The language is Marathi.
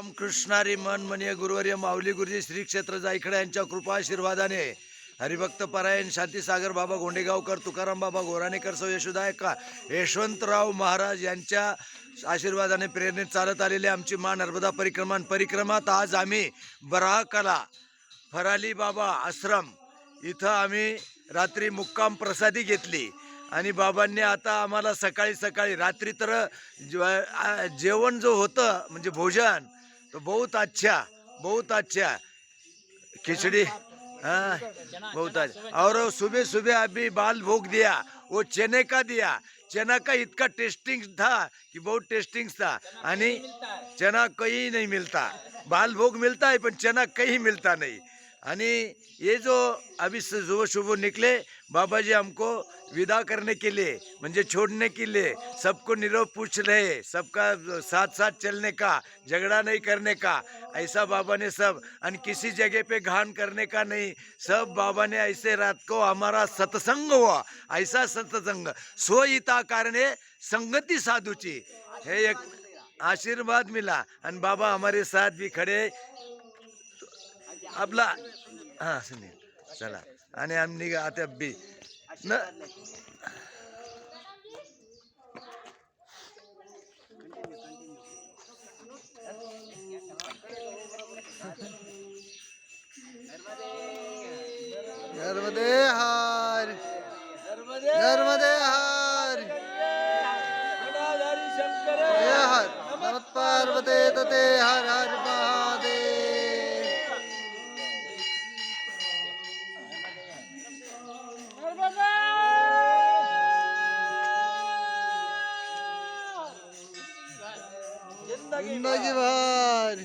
रामकृष्णारी मन म्हणीय गुरुवर्य माऊली गुरुजी श्री क्षेत्र जायकडे यांच्या कृपा आशीर्वादाने. हरिभक्त परायण शांतीसागर बाबा गोंडेगावकर तुकाराम बाबा गोराणेकर सौ यशोदाय का यशवंतराव महाराज यांच्या आशीर्वादाने प्रेरणेत चालत आलेली आमची मा नर्मदा परिक्रमा परिक्रमात आज आम्ही बराहकला फराली बाबा आश्रम इथं आम्ही रात्री मुक्काम प्रसादी घेतली. आणि बाबांनी आता आम्हाला सकाळी सकाळी रात्री तर जेवण जो होतं म्हणजे भोजन तो बहुत अच्छा बहुत अच्छा। खिचड़ी हाँ बहुत अच्छा। और सुबह सुबह अभी बाल भोग दिया वो चने का दिया। चना का इतका टेस्टिंग था कि बहुत टेस्टिंग था। आणि चना कहीं नहीं मिलता। बाल भोग मिलता है पण चना कहीं मिलता नहीं। आणि ये जो अभी सुबह सुबह निकले बाबा जी हमको विदा करने के लिए म्हणजे छोड़ने के लिए सबको निरोप पूछ रहे सबका साथ साथ चलने का झगड़ा नहीं करने का ऐसा बाबा ने सब आणि किसी जगह पे घान करने का नहीं सब बाबा ने ऐसे रात को हमारा सत्संग हुआ ऐसा सत्संग सोयिता कारणे संगति साधूची हे एक आशीर्वाद मिला आणि बाबा हमारे साथ भी खड़े आपला हा सुनील चला. आणि आम्ही आता बी. न नर्मदे हार नर्मदे! जिंदगी भर